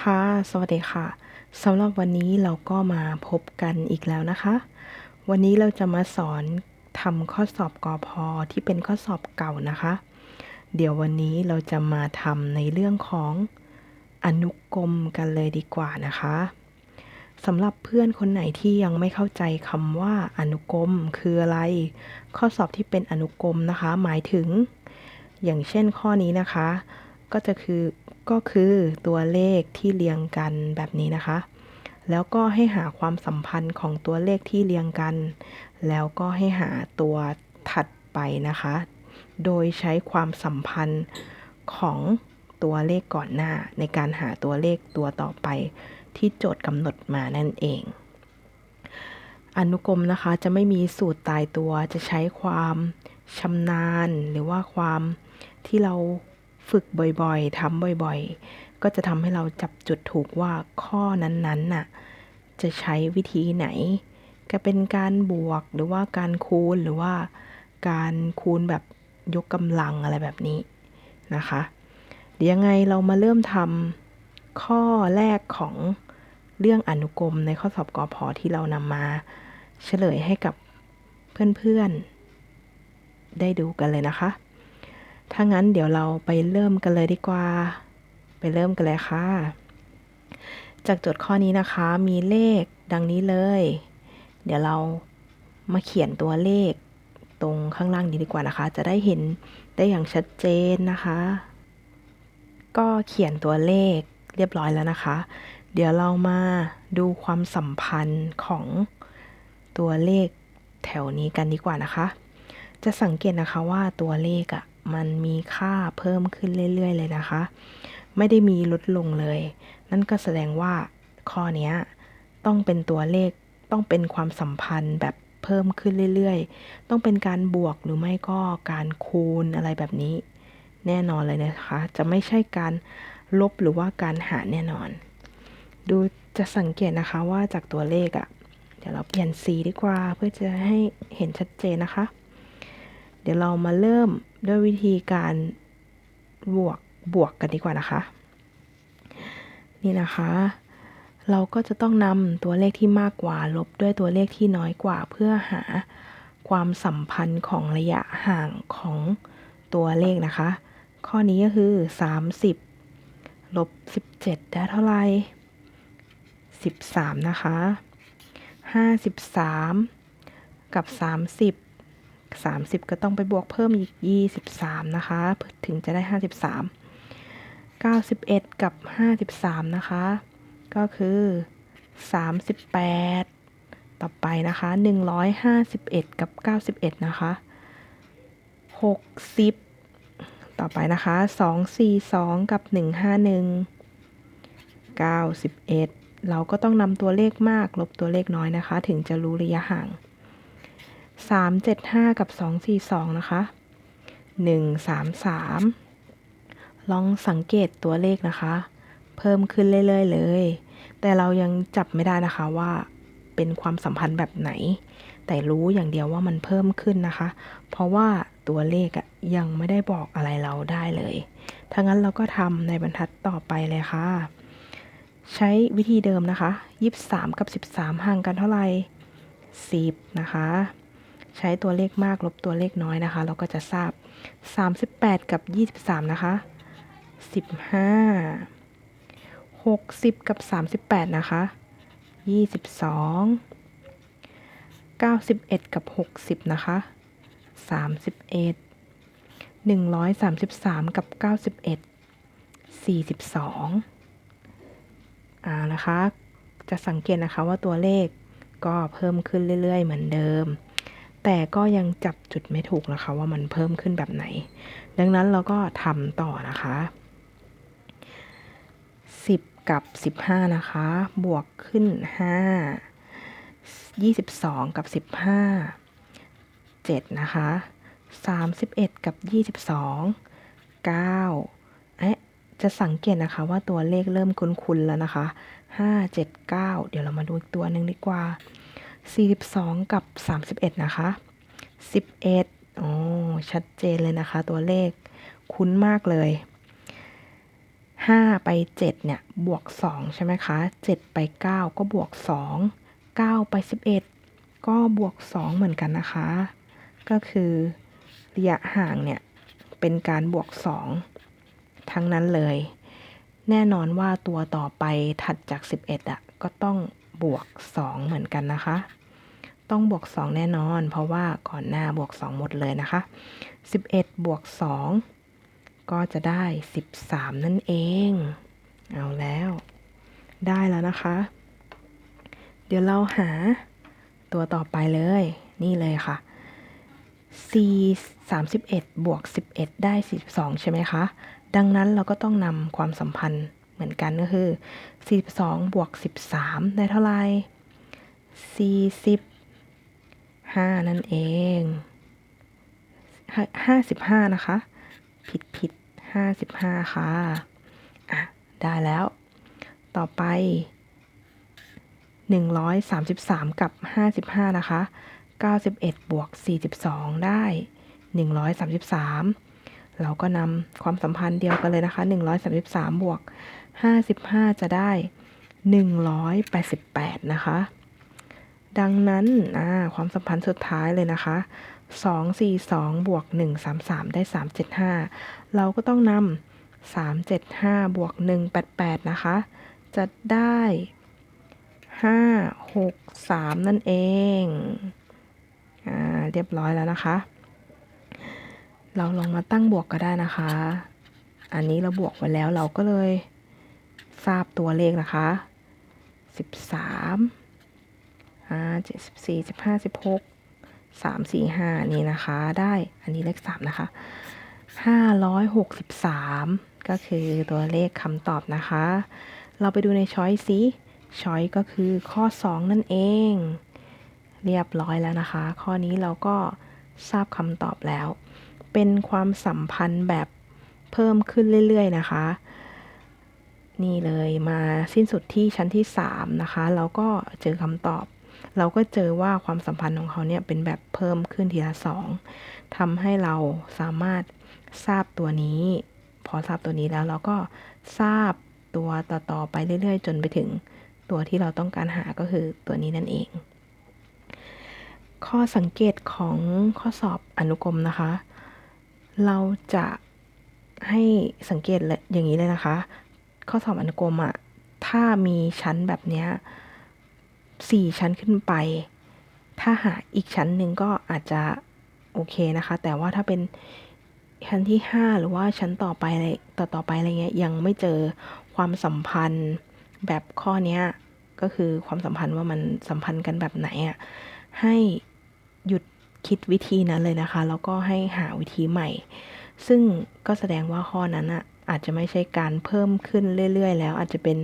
ค่ะ สวัสดีค่ะสำหรับวันนี้เราก็มาพบกันอีกแล้วนะคะ วันนี้เราจะมาสอนทำข้อสอบกอพอที่เป็นข้อสอบเก่านะคะ เดี๋ยววันนี้เราจะมาทำในเรื่องของอนุกรมกันเลยดีกว่านะคะสำหรับเพื่อนคนไหนที่ยังไม่เข้าใจคำว่าอนุกรมคืออะไร ข้อสอบที่เป็นอนุกรมนะคะ หมายถึง อย่างเช่นข้อนี้นะคะ ก็จะคือก็คือตัวเลขที่เรียงกันแบบนี้นะคะ แล้วก็ให้หาความสัมพันธ์ของตัวเลขที่เรียงกัน แล้วก็ให้หาตัวถัดไปนะคะ โดยใช้ความสัมพันธ์ของตัวเลขก่อนหน้า ในการหาตัวเลขตัวต่อไปที่โจทย์กำหนดมานั่นเอง อนุกรมนะคะจะไม่มีสูตรตายตัวจะใช้ความชำนาญ หรือว่าความที่เรา ฝึกบ่อยๆทำบ่อยๆ ก็จะทำให้เราจับจุดถูกว่าข้อนั้นๆน่ะจะใช้วิธีไหน จะเป็นการบวกหรือว่าการคูณหรือว่าการคูณแบบยกกำลังอะไรแบบนี้นะคะ เดี๋ยวยังไงเรามาเริ่มทำข้อแรกของเรื่องอนุกรมในข้อสอบกอพอที่เรานำมาเฉลยให้กับเพื่อนๆ ได้ดูกันเลยนะคะ ถ้างั้นเดี๋ยวเราไปเริ่มกันเลยดีกว่า ไปเริ่มกันเลยค่ะ จากโจทย์ข้อนี้นะคะมีเลขดังนี้เลย เดี๋ยวเรามาเขียนตัวเลขตรงข้างล่างนี้ดีกว่านะคะ จะได้เห็นได้อย่างชัดเจนนะคะ ก็เขียนตัวเลขเรียบร้อยแล้วนะคะ เดี๋ยวเรามาดูความสัมพันธ์ของตัวเลขแถวนี้กันดีกว่านะคะ จะสังเกตนะคะว่าตัวเลขอะ่ะ มันมีค่าเพิ่มขึ้นเรื่อย ๆ เลยนะคะ ไม่ได้มีลดลงเลย นั่นก็แสดงว่าข้อนี้ต้องเป็นตัวเลขต้องเป็นความสัมพันธ์แบบเพิ่มขึ้นเรื่อยๆ ต้องเป็นการบวกหรือไม่ก็การคูณอะไรแบบนี้ แน่นอนเลยนะคะ จะไม่ใช่การลบหรือว่าการหารแน่นอน ดูจะสังเกตนะคะว่าจากตัวเลขอะ่ะ เดี๋ยวเราเปลี่ยนสีดีกว่าเพื่อจะให้เห็นชัดเจนนะคะ เดี๋ยวเรามาเริ่มด้วยวิธีการบวกบวกกันดีกว่านะคะ นี่นะคะ เราก็จะต้องนำตัวเลขที่มากกว่า ลบด้วยตัวเลขที่น้อยกว่า เพื่อหาความสัมพันธ์ของระยะห่างของตัวเลขนะคะ ข้อนี้ก็คือ 30 ลบ 17 ได้เท่าไหร่ 13 นะคะ 53 กับ 30 30 ก็ต้องไปบวกเพิ่มอีก 23 นะคะ ถึงจะได้ 53 91 กับ 53 นะคะ ก็คือ 38 ต่อไปนะคะ 151 กับ 91 นะคะ 60 ต่อไปนะคะ 242 กับ 151 91 เราก็ต้องนำตัวเลขมากลบตัวเลขน้อยนะคะ ถึงจะรู้ระยะห่าง 3 7 5กับ2 4 2นะคะ1 3 3ลองสังเกตตัวเลขนะคะ เพิ่มขึ้นเรื่อยๆเลย แต่เรายังจับไม่ได้นะคะว่าเป็นความสัมพันธ์แบบไหน แต่รู้อย่างเดียวว่ามันเพิ่มขึ้นนะคะ เพราะว่าตัวเลขอะยังไม่ได้บอกอะไรเราได้เลยถ้างั้นเราก็ทำในบรรทัดต่อไปเลยค่ะ ใช้วิธีเดิมนะคะ 23 กับ 13 ห่างกันเท่าไหร่ 10 นะคะ ใช้ตัวเลขมากลบตัวเลขน้อยนะคะ เราก็จะทราบ 38 กับ 23 นะคะ 15 60 กับ 38 นะคะ 22 91 กับ 60 นะคะ 31 133 กับ 91 42อ่านะคะ จะสังเกตนะคะว่าตัวเลขก็เพิ่มขึ้นเรื่อย ๆ เหมือนเดิม แต่ก็ยังจับจุดไม่ถูกนะคะ ว่ามันเพิ่มขึ้นแบบไหน ดังนั้นเราก็ทำต่อนะคะ 10 กับ 15 นะคะ บวกขึ้น 5 22 กับ 15 7 นะคะ 31 กับ 22 9เอ๊ะจะสังเกตนะคะว่าตัวเลขเริ่มคุ้นๆแล้วนะคะ 5 7 9 เดี๋ยวเรามาดูอีกตัวหนึ่งดีกว่า 42 กับ 31 นะคะ 11อ๋อชัดเจนเลยนะคะ ตัวเลขคุ้นมากเลย 5 ไป 7 เนี่ย บวก 2 ใช่ไหมคะ 7 ไป 9 ก็บวก 2 9 ไป 11 ก็บวก 2 เหมือนกันนะคะ ก็คือระยะห่างเนี่ย เป็นการบวก 2 ทั้งนั้นเลย แน่นอนว่าตัวต่อไปถัดจาก 11อะ ก็ต้อง บวก 2 เหมือนกันนะคะ ต้องบวก 2 แน่นอน เพราะว่าก่อนหน้าบวก 2 หมดเลยนะคะ 11 บวก 2 ก็จะได้ 13 นั่นเอง เอาแล้ว ได้แล้วนะคะ เดี๋ยวเราหาตัวต่อไปเลย นี่เลยค่ะ c 31 บวก 11 ได้ 42 ใช่ไหมคะ ดังนั้นเราก็ต้องนำความสัมพันธ์ มือนกันก็คือ 42 บวก 13 ได้เท่าไหร่ 45 นั่นเอง 55 นะคะ ผิดผิด55 ค่ะ อะ ได้แล้ว ต่อไป 133 กับ 55 นะคะ 91 บวก 42 ได้ 133เราก็นำความสัมพันธ์เดียวกันเลยนะคะ 133 บวก 55 จะได้ 188 นะคะ ดังนั้นความสัมพันธ์สุดท้ายเลยนะคะ242 บวก 133 ได้ 375 เราก็ต้องนำ375 บวก 188 นะคะ จะได้ 5 6 3 นั่นเอง อ่า เรียบร้อยแล้วนะคะ เราลองมาตั้งบวกก็ได้นะคะ อันนี้เราบวกไว้แล้วเราก็เลย ทราบตัวเลขนะคะ13อ่า74 15 16 3 4 5นี่นะคะ ได้อันนี้เลข3นะคะ563ก็คือตัวเลขคำตอบนะคะ เราไปดูในช้อยสิช้อยก็คือข้อ2นั่นเอง เรียบร้อยแล้วนะคะ ข้อนี้เราก็ทราบคำตอบแล้ว เป็นความสัมพันธ์แบบเพิ่มขึ้นเรื่อย ๆ นะคะ นี่เลยมาสิ้นสุดที่ชั้นที่ 3 นะคะเราก็เจอคำตอบ เราก็เจอว่าความสัมพันธ์ของเขาเนี่ยเป็นแบบเพิ่มขึ้นทีละสองทำให้เราสามารถทราบตัวนี้ พอทราบตัวนี้แล้วเราก็ทราบตัวต่อๆไปเรื่อย ๆ จนไปถึงตัวที่เราต้องการหาก็คือตัวนี้นั่นเอง ข้อสังเกตของข้อสอบอนุกรมนะคะ เราจะให้สังเกตอย่างนี้เลยนะคะ ข้อสอบอนุกรมอะถ้ามีชั้นแบบนี้สี่ชั้นขึ้นไป ถ้าหาอีกชั้นหนึ่งก็อาจจะโอเคนะคะ แต่ว่าถ้าเป็นชั้นที่5หรือว่าชั้นต่อไปอะไรต่อต่อไปอะไรเงี้ยยังไม่เจอความสัมพันธ์แบบข้อนี้ก็คือความสัมพันธ์ว่ามันสัมพันธ์กันแบบไหนอะให้หยุดคิดวิธีนั้นเลยนะคะ แล้วก็ให้หาวิธีใหม่ ซึ่งก็แสดงว่าข้อนั้นอะ อาจจะไม่ใช่การเพิ่มขึ้นเรื่อย ๆ แล้ว อาจจะเป็น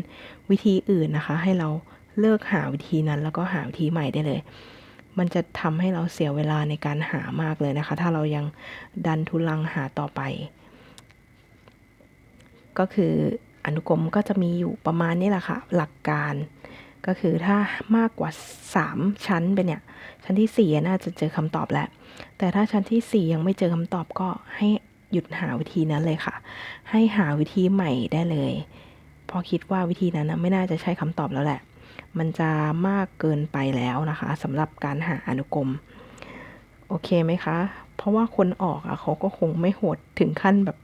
วิธีอื่นนะคะ ให้เราเลิกหาวิธีนั้น แล้วก็หาวิธีใหม่ได้เลย มันจะทำให้เราเสียเวลาในการหามากเลยนะคะ ถ้าเรายังดันทุลังหาต่อไป ก็คืออนุกรมก็จะมีอยู่ประมาณนี้แหละค่ะ หลักการก็คือถ้ามากกว่า 3 ชั้นไปเนี่ย ชั้นที่ 4 น่าจะเจอคำตอบแล้ว แต่ถ้าชั้นที่ 4 ยังไม่เจอคำตอบก็ให้ หยุดหาวิธีนั้นเลยค่ะ ให้หาวิธีใหม่ได้เลย พอคิดว่าวิธีนั้นนะไม่น่าจะใช่คำตอบแล้วแหละ มันจะมากเกินไปแล้วนะคะสำหรับการหาอนุกรม โอเคไหมคะ เพราะว่าคนออกอะเขาก็คงไม่โหดถึงขั้นแบบ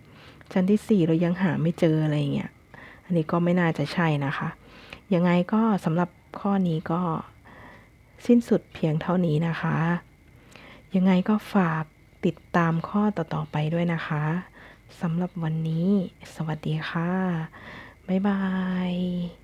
ชั้นที่ 4 เรายังหาไม่เจออะไรเงี้ย อันนี้ก็ไม่น่าจะใช่นะคะ ยังไงก็สำหรับข้อนี้ก็สิ้นสุดเพียงเท่านี้นะคะ ยังไงก็ฝาก ติดตามข้อต่อๆไปด้วยนะคะสำหรับวันนี้ สวัสดีค่ะ บ๊ายบาย